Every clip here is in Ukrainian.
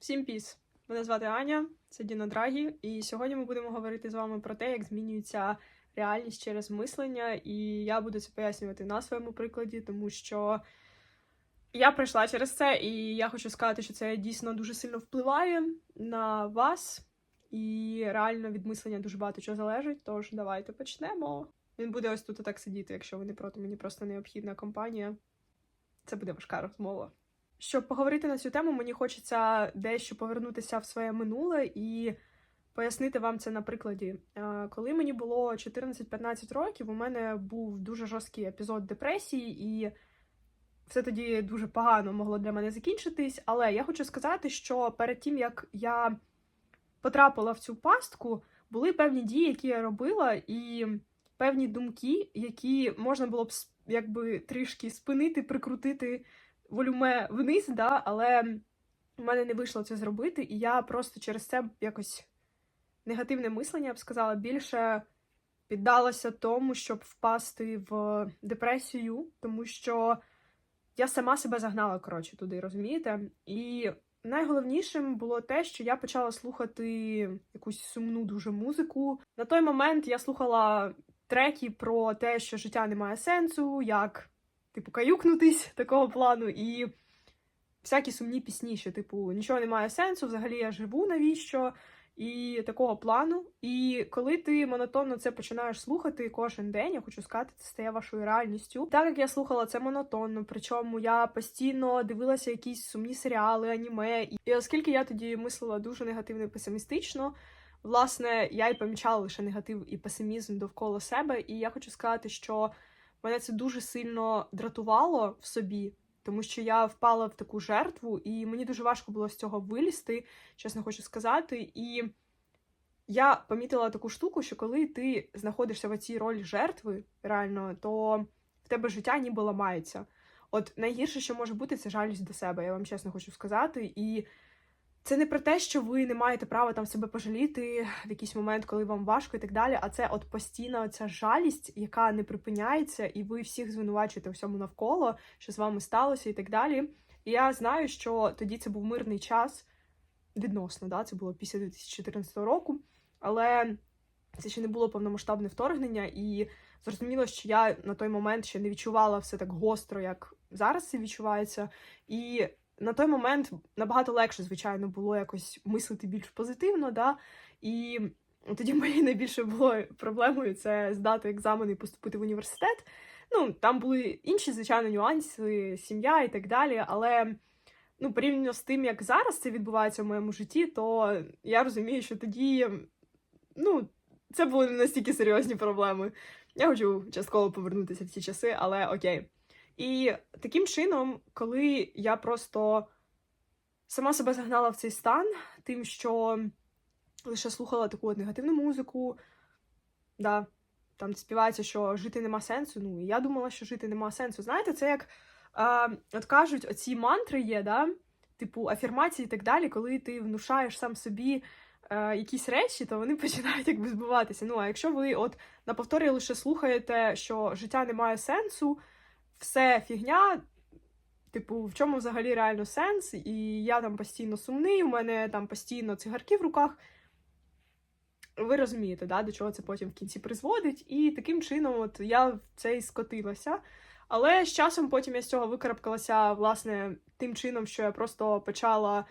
Всім піс! Мене звати Аня, це Діна Драгі, і сьогодні ми будемо говорити з вами про те, як змінюється реальність через мислення, і я буду це пояснювати на своєму прикладі, тому що я пройшла через це, і я хочу сказати, що це дійсно дуже сильно впливає на вас, і реально від мислення дуже багато чого залежить. Тож давайте почнемо. Він буде ось тут так сидіти, якщо ви не проти, мені просто необхідна компанія. Це буде важка розмова. Щоб поговорити на цю тему, мені хочеться дещо повернутися в своє минуле і пояснити вам це на прикладі. Е, Коли мені було 14-15 років, у мене був дуже жорсткий епізод депресії, і все тоді дуже погано могло для мене закінчитись. Але я хочу сказати, що перед тим як я потрапила в цю пастку, були певні дії, які я робила, і певні думки, які можна було б якби трішки спинити, прикрутити волюме вниз, да, але в мене не вийшло це зробити, і я просто через це якось негативне мислення, я б сказала, більше піддалася тому, щоб впасти в депресію, тому що я сама себе загнала, коротше, туди, розумієте? І найголовнішим було те, що я почала слухати якусь сумну дуже музику. На той момент я слухала треки про те, що життя не має сенсу, як типу, каюкнутись такого плану, і всякі сумні пісні, що, типу, нічого не має сенсу, взагалі я живу, навіщо? І такого плану. І коли ти монотонно це починаєш слухати кожен день, я хочу сказати, це стає вашою реальністю. Так як я слухала це монотонно, причому я постійно дивилася якісь сумні серіали, аніме. І оскільки я тоді мислила дуже негативно і песимістично, власне, я й помічала лише негатив і песимізм довкола себе. І я хочу сказати, що мене це дуже сильно дратувало в собі, тому що я впала в таку жертву, і мені дуже важко було з цього вилізти, чесно хочу сказати. І я помітила таку штуку, що коли ти знаходишся в цій ролі жертви, реально, то в тебе життя ніби ламається. От найгірше, що може бути, це жалість до себе, я вам чесно хочу сказати. І це не про те, що ви не маєте права там себе пожаліти в якийсь момент, коли вам важко і так далі. А це от постійна ця жалість, яка не припиняється, і ви всіх звинувачуєте всьому навколо, що з вами сталося, і так далі. І я знаю, що тоді це був мирний час відносно, да, це було після 2014 року, але це ще не було повномасштабне вторгнення, і зрозуміло, що я на той момент ще не відчувала все так гостро, як зараз це відчувається. І на той момент набагато легше, звичайно, було якось мислити більш позитивно, да? і тоді моєю найбільшою було проблемою це здати екзамен і поступити в університет. Ну, там були інші, звичайно, нюанси, сім'я і так далі, але ну, порівняно з тим, як зараз це відбувається в моєму житті, то я розумію, що тоді ну, це були не настільки серйозні проблеми. Я хочу частково повернутися в ці часи, але окей. І таким чином, коли я просто сама себе загнала в цей стан, тим, що лише слухала таку от негативну музику, да, там співається, що жити нема сенсу. Ну, і я думала, що жити нема сенсу. Знаєте, це як е, от кажуть, оці мантри є, да, типу афірмації і так далі, коли ти внушаєш сам собі е, якісь речі, то вони починають якби збиватися. Ну, а якщо ви от на повторі лише слухаєте, що життя не має сенсу, все фігня. Типу, в чому взагалі реально сенс? І я там постійно сумний, у мене там постійно цигарки в руках. Ви розумієте, да, до чого це потім в кінці призводить. І таким чином, от я в це і скотилася. Але з часом потім я з цього викарабкалася, власне, тим чином, що я просто почала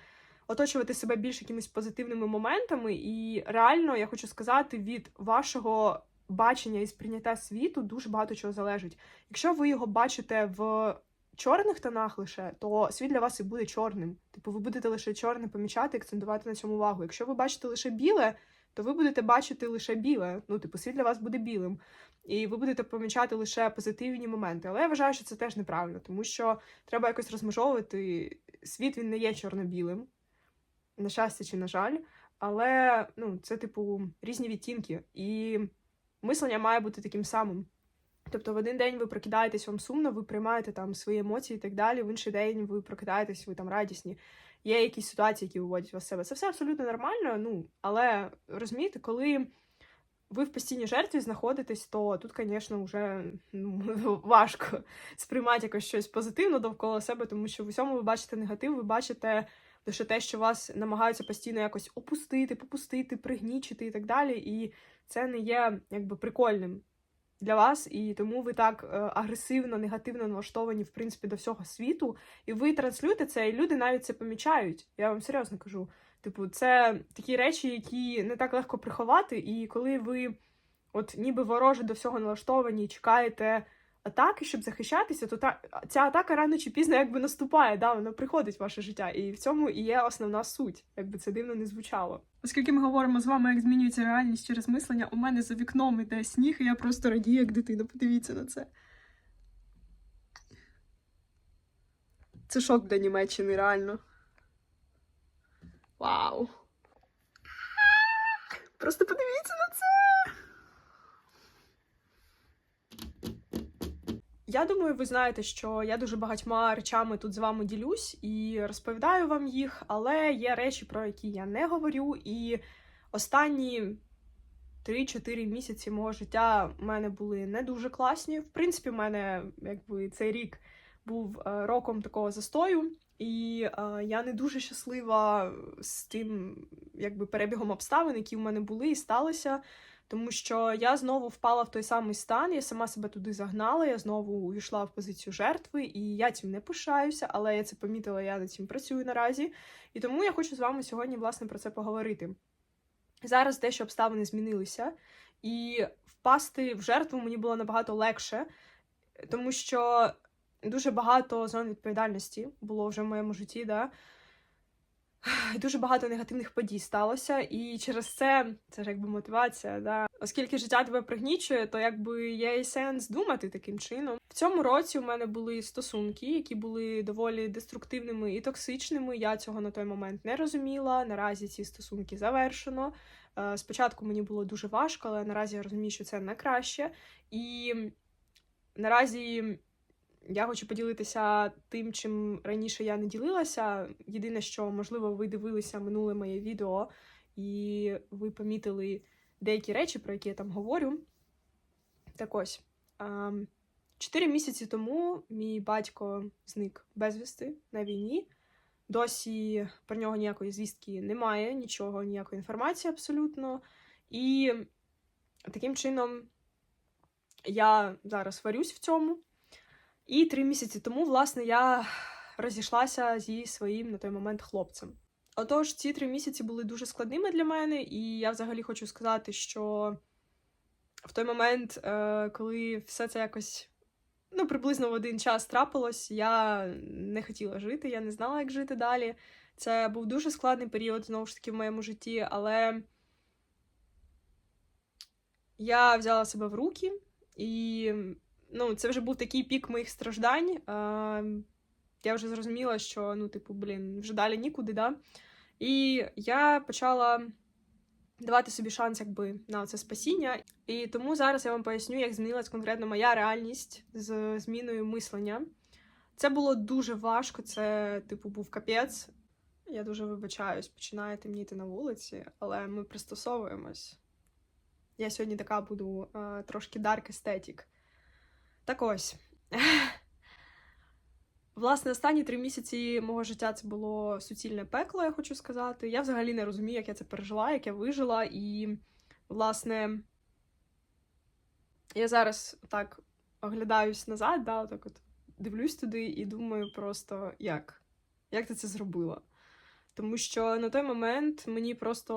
оточувати себе більш якимись позитивними моментами. І реально, я хочу сказати, від вашого бачення і сприйняття світу дуже багато чого залежить. Якщо ви його бачите в чорних тонах лише, то світ для вас і буде чорним. Типу, ви будете лише чорне помічати, акцентувати на цьому увагу. Якщо ви бачите лише біле, то ви будете бачити лише біле. Ну, типу, світ для вас буде білим. І ви будете помічати лише позитивні моменти. Але я вважаю, що це теж неправильно, тому що треба якось розмежовувати. Світ він не є чорно-білим, на щастя чи на жаль. Але ну, це, типу, різні відтінки. І мислення має бути таким самим. Тобто в один день ви прокидаєтесь, вам сумно, ви приймаєте там свої емоції і так далі. В інший день ви прокидаєтесь, ви там радісні. Є якісь ситуації, які виводять вас з себе. Це все абсолютно нормально. Ну але розумієте, коли ви в постійній жертві знаходитесь, то тут, звісно, вже ну, важко сприймати якось щось позитивно довкола себе, тому що в усьому ви бачите негатив, ви бачите лише те, що вас намагаються постійно якось опустити, попустити, пригнічити і так далі. І це не є якби прикольним для вас, і тому ви так е, агресивно, негативно налаштовані, в принципі, до всього світу. І ви транслюєте це, і люди навіть це помічають. Я вам серйозно кажу. Типу, це такі речі, які не так легко приховати, і коли ви, от ніби вороже до всього налаштовані, чекаєте атаки, щоб захищатися, то та ця атака рано чи пізно якби наступає, да, вона приходить в ваше життя. І в цьому і є основна суть, якби це дивно не звучало. Оскільки ми говоримо з вами, як змінюється реальність через мислення, у мене за вікном іде сніг, і я просто радію, як дитина. Подивіться на це. Це шок для Німеччини, реально. Вау. Просто подивіться на це. Я думаю, ви знаєте, що я дуже багатьма речами тут з вами ділюсь і розповідаю вам їх, але є речі, про які я не говорю. І останні 3-4 місяці мого життя в мене були не дуже класні. В принципі, в мене якби цей рік був е, роком такого застою, і е, я не дуже щаслива з тим, якби перебігом обставин, які в мене були і сталося. Тому що я знову впала в той самий стан, я сама себе туди загнала, я знову увійшла в позицію жертви, і я цим не пишаюся, але я це помітила, я над цим працюю наразі. І тому я хочу з вами сьогодні, власне, про це поговорити. Зараз дещо обставини змінилися, і впасти в жертву мені було набагато легше, тому що дуже багато зон відповідальності було вже в моєму житті. Да? Дуже багато негативних подій сталося, і через це це ж якби мотивація. Да? Оскільки життя тебе пригнічує, то якби є і сенс думати таким чином. В цьому році у мене були стосунки, які були доволі деструктивними і токсичними. Я цього на той момент не розуміла. Наразі ці стосунки завершено. Е, Спочатку мені було дуже важко, але наразі я розумію, що це на краще. І наразі я хочу поділитися тим, чим раніше я не ділилася. Єдине, що, можливо, ви дивилися минуле моє відео, і ви помітили деякі речі, про які я там говорю. Так ось. Чотири місяці тому мій батько зник безвісти на війні. Досі про нього ніякої звістки немає, нічого, ніякої інформації абсолютно. І таким чином я зараз варюсь в цьому. І три місяці тому, власне, я розійшлася зі своїм на той момент хлопцем. Отож, ці три місяці були дуже складними для мене, і я взагалі хочу сказати, що в той момент, е, коли все це якось ну, приблизно в один час трапилось, я не хотіла жити, я не знала, як жити далі. Це був дуже складний період, знову ж таки, в моєму житті, але я взяла себе в руки і ну, це вже був такий пік моїх страждань. Я вже зрозуміла, що, ну, типу, блін, вже далі нікуди, да. І я почала давати собі шанс, якби на це спасіння. І тому зараз я вам поясню, як змінилась конкретно моя реальність з зміною мислення. Це було дуже важко, це, типу, був капець. Я дуже вибачаюсь, починає темніти на вулиці, але ми пристосовуємось. Я сьогодні така буду трошки дарк естетік. Так ось. Власне, останні три місяці мого життя це було суцільне пекло, я хочу сказати. Я взагалі не розумію, як я це пережила, як я вижила. І, власне, я зараз так оглядаюсь назад, да, так от дивлюсь туди і думаю просто, як? Як ти це зробила? Тому що на той момент мені просто.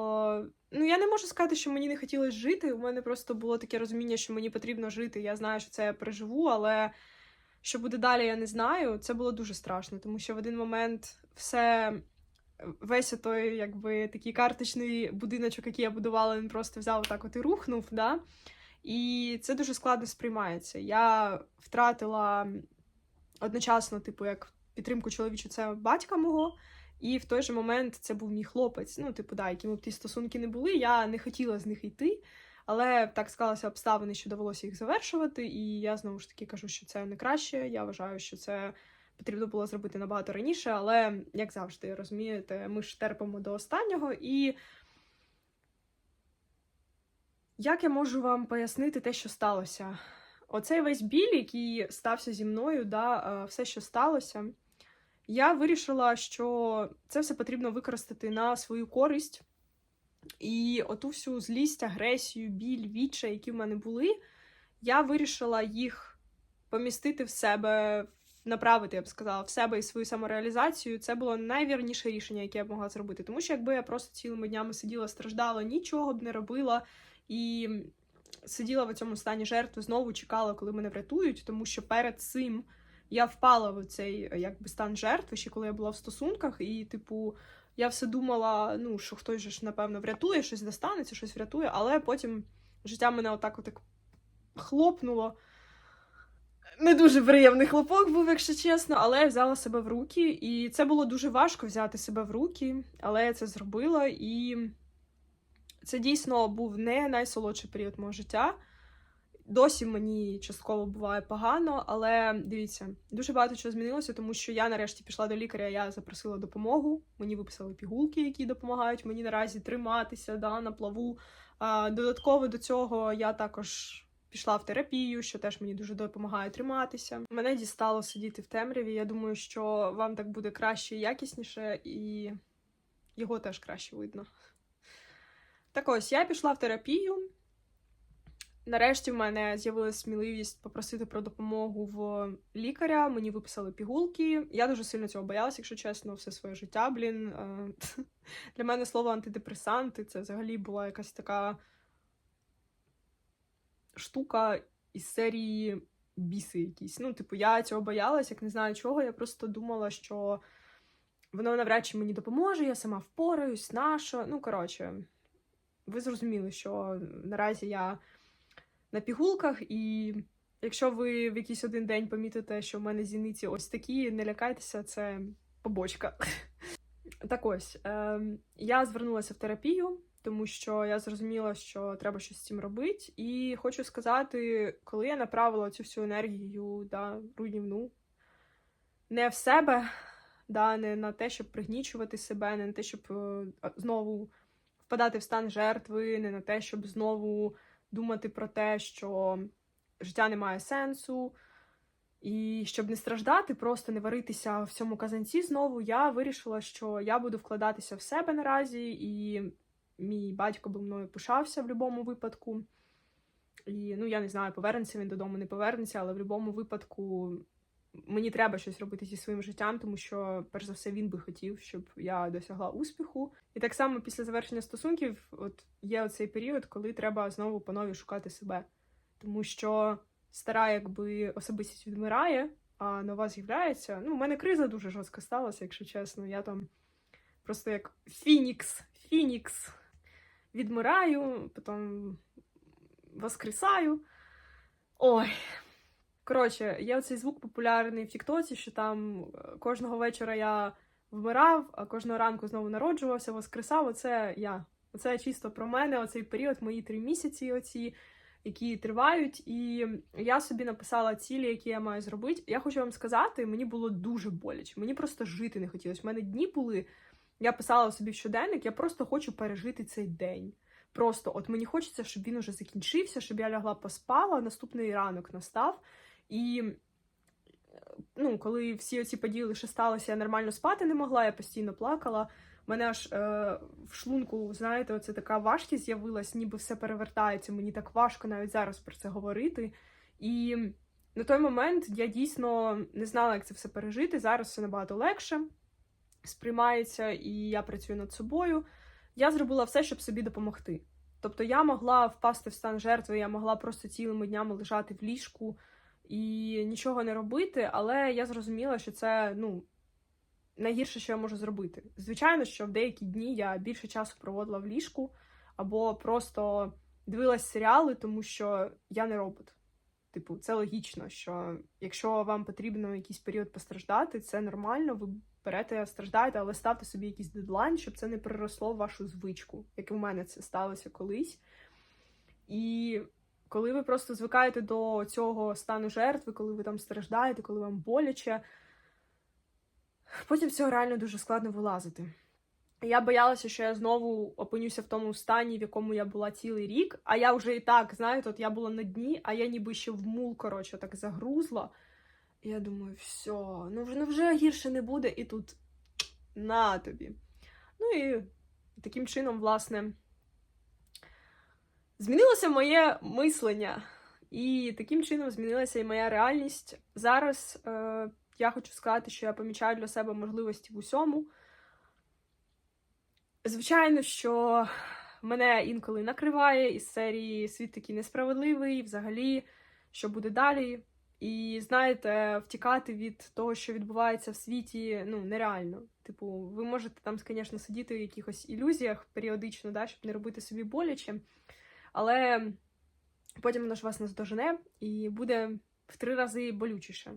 Ну, я не можу сказати, що мені не хотілося жити. У мене просто було таке розуміння, що мені потрібно жити. Я знаю, що це я переживу, але що буде далі, я не знаю. Це було дуже страшно, тому що в один момент все. Весь той, якби такий карточний будиночок, який я будувала, він просто взяв так от і рухнув. Да? І це дуже складно сприймається. Я втратила одночасно, типу, як підтримку чоловічу, це батька мого. І в той же момент це був мій хлопець. Ну, типу, да, якими б ті стосунки не були, я не хотіла з них йти. Але так склалися обставини, що довелося їх завершувати. І я знову ж таки кажу, що це не краще. Я вважаю, що це потрібно було зробити набагато раніше, але, як завжди, розумієте, ми ж терпимо до останнього. І як я можу вам пояснити те, що сталося? Оцей весь біль, який стався зі мною, да, все, що сталося. Я вирішила, що це все потрібно використати на свою користь. І оту всю злість, агресію, біль, відчай, які в мене були, я вирішила їх помістити в себе, направити, я б сказала, в себе і свою самореалізацію. Це було найвірніше рішення, яке я б могла зробити. Тому що якби я просто цілими днями сиділа, страждала, нічого б не робила і сиділа в цьому стані жертви, знову чекала, коли мене врятують, тому що перед цим я впала в цей якби стан жертви, ще коли я була в стосунках, і, типу, я все думала, ну, що хтось же ж, напевно, врятує, щось достанеться, щось врятує, але потім життя мене отак отак хлопнуло. Не дуже приємний хлопок був, якщо чесно, але я взяла себе в руки, і це було дуже важко взяти себе в руки, але я це зробила, і це дійсно був не найсолодший період мого життя. Досі мені частково буває погано, але дивіться, дуже багато чого змінилося, тому що я нарешті пішла до лікаря, я запросила допомогу. Мені виписали пігулки, які допомагають мені наразі триматися да, на плаву. Додатково до цього я також пішла в терапію, що теж мені дуже допомагає триматися. Мене дістало сидіти в темряві. Я думаю, що вам так буде краще і якісніше, і його теж краще видно. Так ось я пішла в терапію. Нарешті в мене з'явилася сміливість попросити про допомогу в лікаря. Мені виписали пігулки. Я дуже сильно цього боялася, якщо чесно, все своє життя. Блін. Е, Для мене слово антидепресанти це взагалі була якась така штука із серії біси якісь. Ну, типу, я цього боялась, як не знаю чого. Я просто думала, що воно навряд чи мені допоможе, я сама впораюсь, нащо. Ну, коротше, ви зрозуміли, що наразі я на пігулках, і якщо ви в якийсь один день помітите, що в мене зіниці ось такі, не лякайтеся, це побочка. Так ось, е, я звернулася в терапію, тому що я зрозуміла, що треба щось з цим робити. І хочу сказати, коли я направила цю всю енергію да, руйнівну, не в себе, да, не на те, щоб пригнічувати себе, не на те, щоб е, знову впадати в стан жертви, не на те, щоб знову думати про те, що життя не має сенсу. І щоб не страждати, просто не варитися в цьому казанці знову, я вирішила, що я буду вкладатися в себе наразі, і мій батько би мною пишався в будь-якому випадку. І ну я не знаю, повернеться він додому, не повернеться, але в будь-якому випадку мені треба щось робити зі своїм життям, тому що, перш за все, він би хотів, щоб я досягла успіху. І так само після завершення стосунків, от є оцей період, коли треба знову по нові шукати себе. Тому що стара, якби особистість відмирає, а нова з'являється. Ну, у мене криза дуже жорстко сталася, якщо чесно. Я там просто як Фінікс, Фінікс відмираю, потім воскресаю. Ой. Коротше, є оцей звук популярний в Тіктоці, що там е, кожного вечора я вмирав, а кожного ранку знову народжувався, воскресав. Оце я. Оце чисто про мене, оцей період, мої три місяці, оці, які тривають. І я собі написала цілі, які я маю зробити. Я хочу вам сказати, мені було дуже боляче. Мені просто жити не хотілося. У мене дні були. Я писала собі в щоденник, я просто хочу пережити цей день. Просто от мені хочеться, щоб він уже закінчився, щоб я лягла поспала, наступний ранок настав. І ну, коли всі оці події лише сталися, я нормально спати не могла, я постійно плакала. Мене аж е, в шлунку, знаєте, оце така важкість з'явилась, ніби все перевертається. Мені так важко навіть зараз про це говорити. І на той момент я дійсно не знала, як це все пережити. Зараз все набагато легше сприймається, і я працюю над собою. Я зробила все, щоб собі допомогти. Тобто я могла впасти в стан жертви, я могла просто цілими днями лежати в ліжку і нічого не робити, але я зрозуміла, що це ну, найгірше, що я можу зробити. Звичайно, що в деякі дні я більше часу проводила в ліжку або просто дивилась серіали, тому що я не робот. Типу, це логічно, що якщо вам потрібно якийсь період постраждати, це нормально, ви берете, страждаєте, але ставте собі якийсь дедлайн, щоб це не переросло в вашу звичку, як і в мене це сталося колись. І коли ви просто звикаєте до цього стану жертви, коли ви там страждаєте, коли вам боляче, потім з цього реально дуже складно вилазити. Я боялася, що я знову опинюся в тому стані, в якому я була цілий рік, а я вже і так, знаєте, от я була на дні, а я ніби ще в мул, коротше, так загрузла. І я думаю, все, ну вже, ну вже гірше не буде, і тут на тобі. Ну і таким чином, власне, змінилося моє мислення. І таким чином змінилася і моя реальність. Зараз е, я хочу сказати, що я помічаю для себе можливості в усьому. Звичайно, що мене інколи накриває із серії світ такий несправедливий, взагалі, що буде далі. І знаєте, втікати від того, що відбувається в світі, ну нереально. Типу, ви можете там, звісно, сидіти в якихось ілюзіях періодично, да, щоб не робити собі боляче, але потім воно ж вас наздожене і буде в три рази болючіше.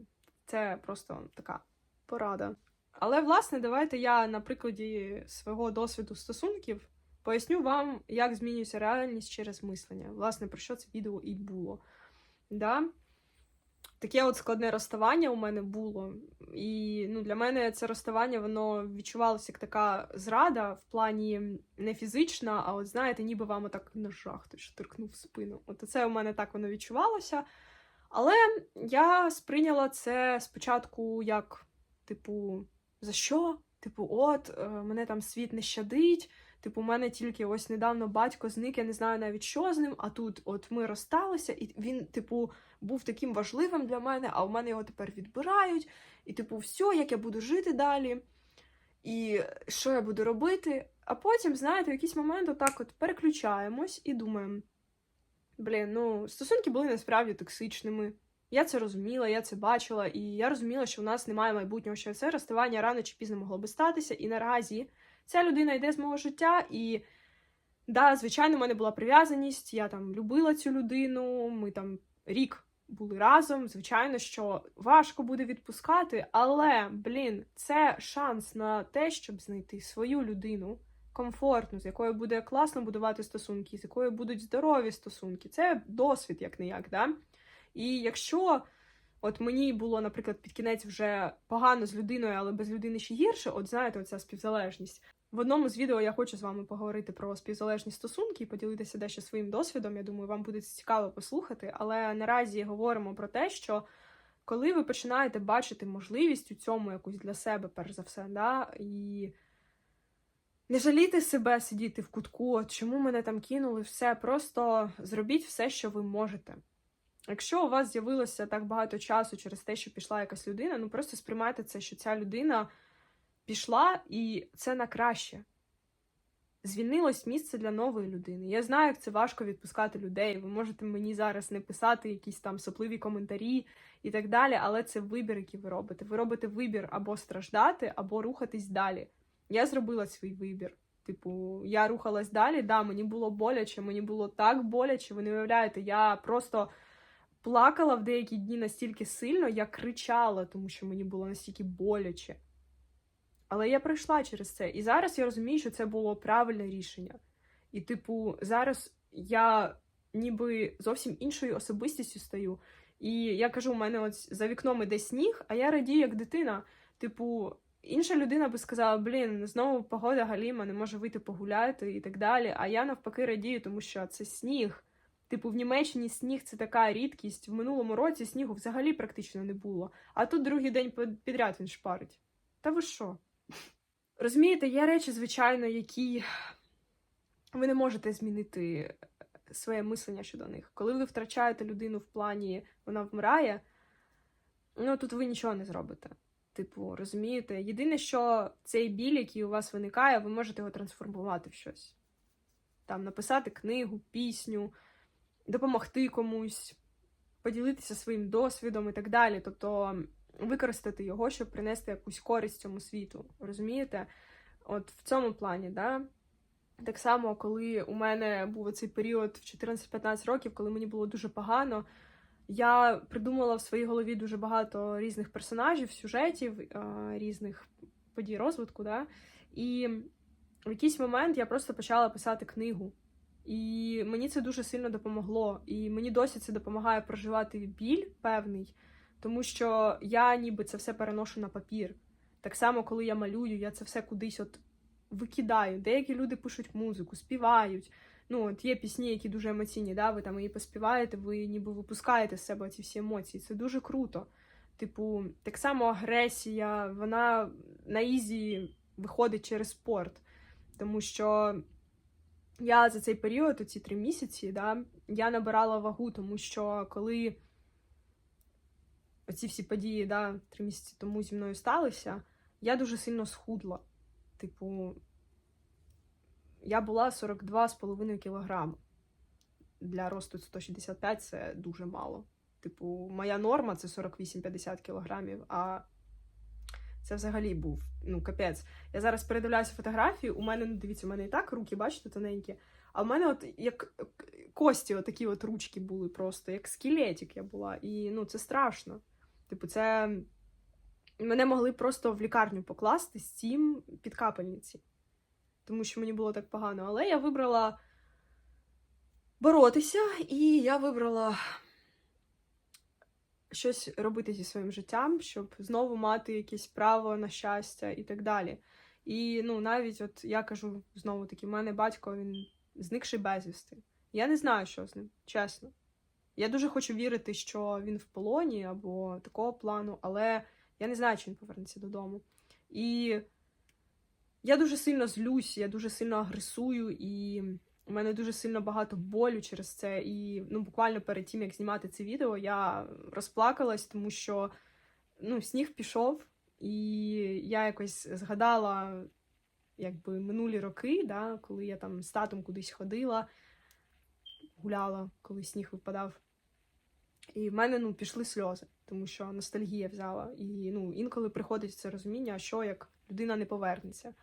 Це просто така порада. Але, власне, давайте я на прикладі свого досвіду стосунків поясню вам, як змінюється реальність через мислення. Власне, про що це відео і було. Да? Таке от складне розставання у мене було. І ну, для мене це розставання воно відчувалося як така зрада в плані не фізична, а от знаєте, ніби вам отак ножах хтось штиркнув в спину. От це у мене так воно відчувалося. Але я сприйняла це спочатку як, типу, за що? Типу, от, е, мене там світ не щадить. Типу, у мене тільки ось недавно батько зник, я не знаю навіть що з ним. А тут, от ми розсталися, і він, типу, був таким важливим для мене, а у мене його тепер відбирають. І, типу, все, як я буду жити далі, і що я буду робити. А потім, знаєте, в якийсь момент отак от переключаємось і думаємо: блін, ну, стосунки були насправді токсичними. Я це розуміла, я це бачила, і я розуміла, що в нас немає майбутнього, що це розставання рано чи пізно могло би статися. І наразі ця людина йде з мого життя, і да, звичайно, в мене була прив'язаність, я там любила цю людину, ми там рік були разом. Звичайно, що важко буде відпускати, але, блін, це шанс на те, щоб знайти свою людину. Комфортну, з якою буде класно будувати стосунки, з якою будуть здорові стосунки. Це досвід, як не як, да? І якщо от мені було, наприклад, під кінець вже погано з людиною, але без людини ще гірше, от знаєте, оця співзалежність. В одному з відео я хочу з вами поговорити про співзалежні стосунки і поділитися дещо своїм досвідом. Я думаю, вам буде цікаво послухати. Але наразі говоримо про те, що коли ви починаєте бачити можливість у цьому якусь для себе, перш за все, да, і не жаліти себе, сидіти в кутку, чому мене там кинули, все, просто зробіть все, що ви можете. Якщо у вас з'явилося так багато часу через те, що пішла якась людина, ну просто сприймайте це, що ця людина пішла, і це на краще. Звільнилось місце для нової людини. Я знаю, як це важко відпускати людей. Ви можете мені зараз не писати якісь там сопливі коментарі і так далі, але це вибір, який ви робите. Ви робите вибір або страждати, або рухатись далі. Я зробила свій вибір. Типу, я рухалась далі. Да, мені було боляче, мені було так боляче. Ви не уявляєте, я просто плакала в деякі дні настільки сильно, я кричала, тому що мені було настільки боляче. Але я пройшла через це. І зараз я розумію, що це було правильне рішення. І, типу, зараз я ніби зовсім іншою особистістю стаю. І я кажу, у мене от за вікном іде сніг, а я радію як дитина. Типу, інша людина би сказала: блін, знову погода галіма, не може вийти погуляти і так далі. А я навпаки радію, тому що це сніг. Типу, в Німеччині сніг це така рідкість. В минулому році снігу взагалі практично не було. А тут другий день підряд він шпарить. Та ви що? Розумієте, є речі, звичайно, які ви не можете змінити своє мислення щодо них. Коли ви втрачаєте людину в плані вона вмирає, ну тут ви нічого не зробите. Типу, розумієте? Єдине, що цей біль, який у вас виникає, ви можете його трансформувати в щось. Там написати книгу, пісню, допомогти комусь, поділитися своїм досвідом і так далі. Тобто використати його, щоб принести якусь користь цьому світу. Розумієте? От в цьому плані, да? Так само, коли у мене був цей період в 14-15 років, коли мені було дуже погано, я придумала в своїй голові дуже багато різних персонажів, сюжетів, різних подій розвитку. Да? І в якийсь момент я просто почала писати книгу. І мені це дуже сильно допомогло. І мені досі це допомагає проживати біль певний, тому що я ніби це все переношу на папір. Так само, коли я малюю, я це все кудись от викидаю. Деякі люди пишуть музику, співають. Ну, от є пісні, які дуже емоційні, да, ви там її поспіваєте, ви ніби випускаєте з себе ці всі емоції. Це дуже круто. Типу, так само агресія, вона на ізі виходить через спорт. Тому що я за цей період, оці три місяці, да, я набирала вагу, тому що коли оці всі події, да, три місяці тому зі мною сталися, я дуже сильно схудла. Типу, я була 42,5 кілограми. Для росту 165 це дуже мало. Типу, моя норма це 48-50 кілограмів, а це взагалі був ну капець. Я зараз передивляюся фотографії. У мене, ну дивіться, у мене і так руки, бачите, тоненькі. А в мене от як кості, отакі от ручки були просто, як скелетик я була. І ну це страшно. Типу, це мене могли просто в лікарню покласти з цим під капельниці. Тому що мені було так погано. Але я вибрала боротися, і я вибрала щось робити зі своїм життям, щоб знову мати якесь право на щастя і так далі. І ну, навіть от я кажу знову таки, в мене батько він зникший безвісти. Я не знаю, що з ним, чесно. Я дуже хочу вірити, що він в полоні або такого плану, але я не знаю, чи він повернеться додому. І я дуже сильно злюсь, я дуже сильно агресую, і у мене дуже сильно багато болю через це. І ну, буквально перед тим, як знімати це відео, я розплакалась, тому що ну, сніг пішов, і я якось згадала якби минулі роки, да, коли я там з татом кудись ходила, гуляла, коли сніг випадав. І в мене ну, пішли сльози, тому що ностальгія взяла. І ну, інколи приходить це розуміння, що як людина не повернеться.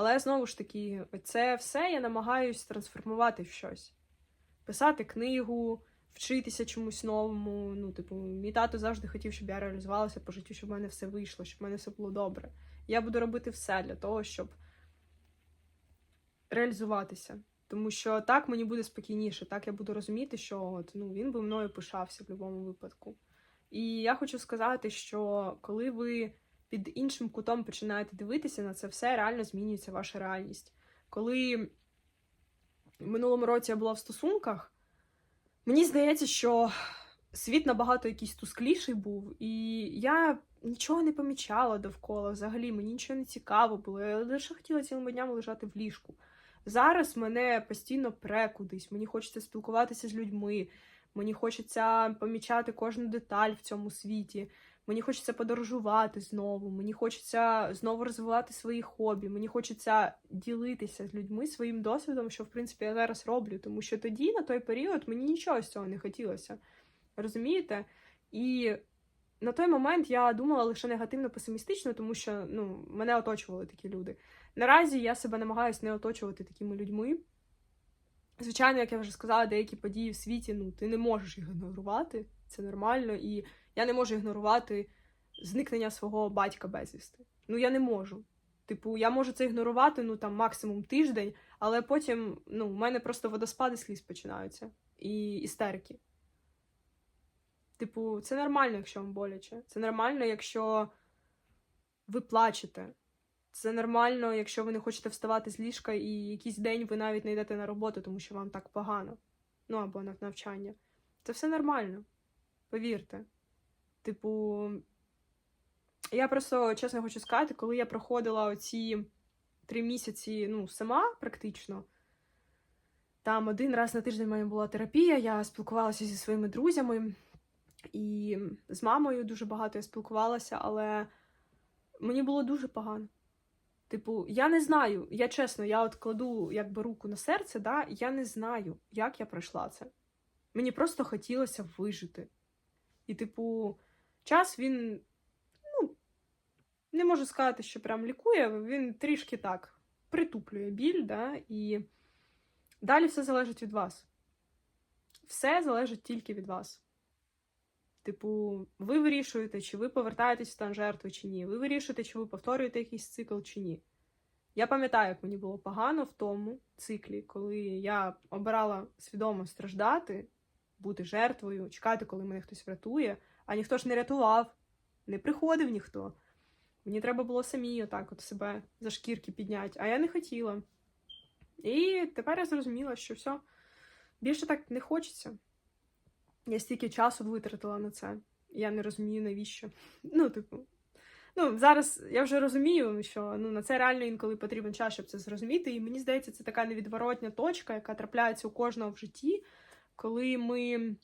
Але знову ж таки, це все я намагаюсь трансформувати в щось. Писати книгу, вчитися чомусь новому. Ну, типу, мій тато завжди хотів, щоб я реалізувалася по життю, щоб в мене все вийшло, щоб в мене все було добре. Я буду робити все для того, щоб реалізуватися. Тому що так мені буде спокійніше, так я буду розуміти, що от, ну, він би мною пишався в будь-якому випадку. І я хочу сказати, що коли ви під іншим кутом починаєте дивитися на це все, реально змінюється ваша реальність. Коли в минулому році я була в стосунках, мені здається, що світ набагато якийсь тускліший був, і я нічого не помічала довкола. Взагалі мені нічого не цікаво було. Я лише хотіла цілими днями лежати в ліжку. Зараз мене постійно пре кудись, мені хочеться спілкуватися з людьми, мені хочеться помічати кожну деталь в цьому світі. Мені хочеться подорожувати знову, мені хочеться знову розвивати свої хобі, мені хочеться ділитися з людьми своїм досвідом, що в принципі я зараз роблю. Тому що тоді, на той період, мені нічого з цього не хотілося. Розумієте? І на той момент я думала лише негативно песимістично, тому що ну, мене оточували такі люди. Наразі я себе намагаюся не оточувати такими людьми. Звичайно, як я вже сказала, деякі події в світі ну, ти не можеш їх ігнорувати, це нормально, і я не можу ігнорувати зникнення свого батька безвісти. Ну, я не можу. Типу, я можу це ігнорувати ну там максимум тиждень, але потім ну, в мене просто водоспади сліз починаються і істерики. Типу, це нормально, якщо вам боляче. Це нормально, якщо ви плачете. Це нормально, якщо ви не хочете вставати з ліжка, і якийсь день ви навіть не йдете на роботу, тому що вам так погано. Ну або на навчання. Це все нормально. Повірте. Типу, я просто чесно хочу сказати, коли я проходила оці три місяці ну, сама практично. Там один раз на тиждень в мене була терапія, я спілкувалася зі своїми друзями, і з мамою дуже багато я спілкувалася, але мені було дуже погано. Типу, я не знаю, я чесно, я от кладу якби руку на серце, да, я не знаю, як я пройшла це. Мені просто хотілося вижити. І, типу, час він, ну, не можу сказати, що прям лікує, він трішки так притуплює біль, да, і далі все залежить від вас. Все залежить тільки від вас. Типу, ви вирішуєте, чи ви повертаєтесь в стан жертви, чи ні. Ви вирішуєте, чи ви повторюєте якийсь цикл, чи ні. Я пам'ятаю, як мені було погано в тому циклі, коли я обирала свідомо страждати, бути жертвою, чекати, коли мене хтось врятує, а ніхто ж не рятував, не приходив ніхто. Мені треба було самі отак от себе за шкірки підняти, а я не хотіла. І тепер я зрозуміла, що все, більше так не хочеться. Я стільки часу витратила на це. Я не розумію, навіщо. Ну, типу. Ну, зараз я вже розумію, що ну, на це реально інколи потрібен час, щоб це зрозуміти. І мені здається, це така невідворотня точка, яка трапляється у кожного в житті, коли ми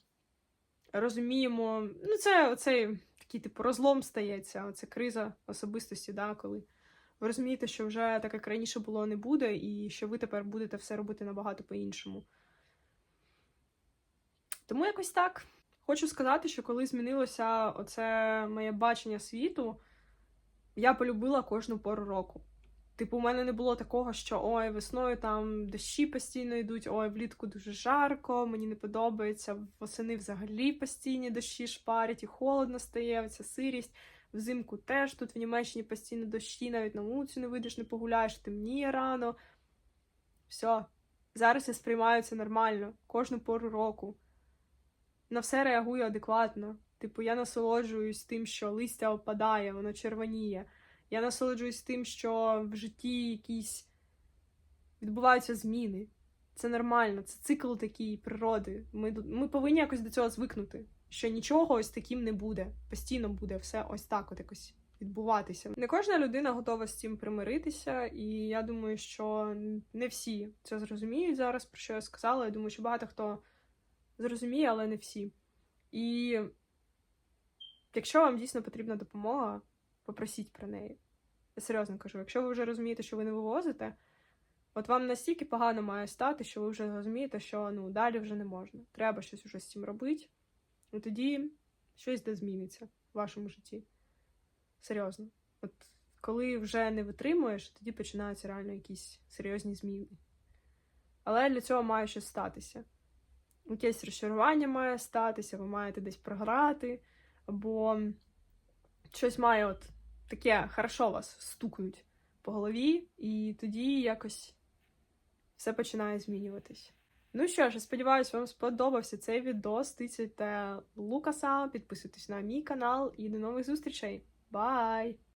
розуміємо, ну, це оцей такий типу розлом стається, оце криза особистості, да, коли ви розумієте, що вже так, як раніше було, не буде, і що ви тепер будете все робити набагато по-іншому. Тому якось так. Хочу сказати, що коли змінилося оце моє бачення світу, я полюбила кожну пору року. Типу, у мене не було такого, що ой, весною там дощі постійно йдуть, ой, влітку дуже жарко, мені не подобається. Восени взагалі постійні дощі шпарять, і холодно стає, ця сирість. Взимку теж тут в Німеччині постійно дощі, навіть на вулицю не вийдеш, не погуляєш, темніє рано. Все, зараз я сприймаю це нормально, кожну пору року. На все реагую адекватно. Типу, я насолоджуюсь тим, що листя опадає, воно червоніє. Я насолоджуюсь тим, що в житті якісь відбуваються зміни. Це нормально, це цикл такий природи. Ми, ми повинні якось до цього звикнути, що нічого ось таким не буде. Постійно буде все ось так, от якось відбуватися. Не кожна людина готова з цим примиритися, і я думаю, що не всі це зрозуміють зараз, про що я сказала. Я думаю, що багато хто зрозуміє, але не всі. І якщо вам дійсно потрібна допомога, попросіть про неї. Серйозно кажу, якщо ви вже розумієте, що ви не вивозите, от вам настільки погано має стати, що ви вже розумієте, що ну далі вже не можна. Треба щось уже з цим робити. І тоді щось де зміниться в вашому житті. Серйозно. От коли вже не витримуєш, тоді починаються реально якісь серйозні зміни. Але для цього має щось статися. Якесь розчарування має статися, ви маєте десь програти, або щось має от таке хорошо вас стукають по голові, і тоді якось все починає змінюватись. Ну що ж, я сподіваюся, вам сподобався цей відео. Стицяйте Лукаса, підписуйтесь на мій канал і до нових зустрічей. Бай!